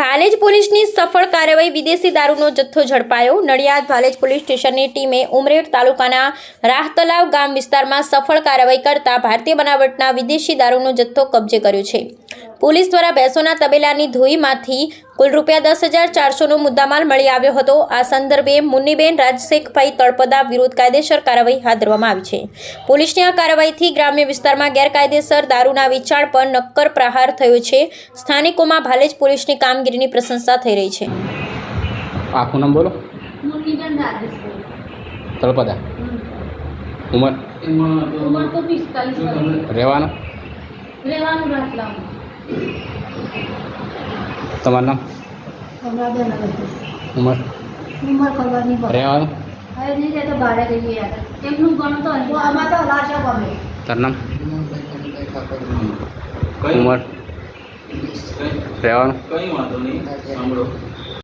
ભાલેજ પોલીસની સફળ કાર્યવાહી વિદેશી દારૂનો જથ્થો ઝડપાયો. નડિયાદ ભાલેજ પોલીસ સ્ટેશનની ટીમે ઉમરેઠ તાલુકાના રાહતલાવ ગામ વિસ્તારમાં સફળ કાર્યવાહી કરતા ભારતીય બનાવટના વિદેશી દારૂનો જથ્થો કબજે કર્યો છે. પોલીસ દ્વારા ભેંસોના તબેલાની ધોઈમાંથી કુલ રૂપિયા દસ હજાર ચારસોનો મુદ્દામાલ મળી આવ્યો હતો. આ સંદર્ભે મુન્નીબેન રાજશેખભાઈ તળપદા વિરુદ્ધ કાયદેસર કાર્યવાહી હાથ ધરવામાં આવી છે. પોલીસની આ કાર્યવાહીથી ગ્રામ્ય વિસ્તારમાં ગેરકાયદેસર દારૂના વેચાણ પર નક્કર પ્રહાર થયો છે. સ્થાનિકોમાં ભાલેજ પોલીસની કામગીરીની પ્રશંસા થઈ રહી છે. આખું નામ બોલો. તળપદા. ઉંમર? ઉંમર તો પિસ્તાલીસ વર્ષ. રહેવાનું? રહેવાનું રાખવાનું તમારું નામ? ઉમર ઉમર? ઉંમર ઉંમર ખબર નહીં પડે. રહેવાનું? હવે નહીં રહે તો ભાડે રહીએ યાર. એમનું ગણો તો આમાં તો લાશો ગમે તારું નામ? ઉંમર? રહેવાનું? કઈ વાંધો નહીં. સાંભળો.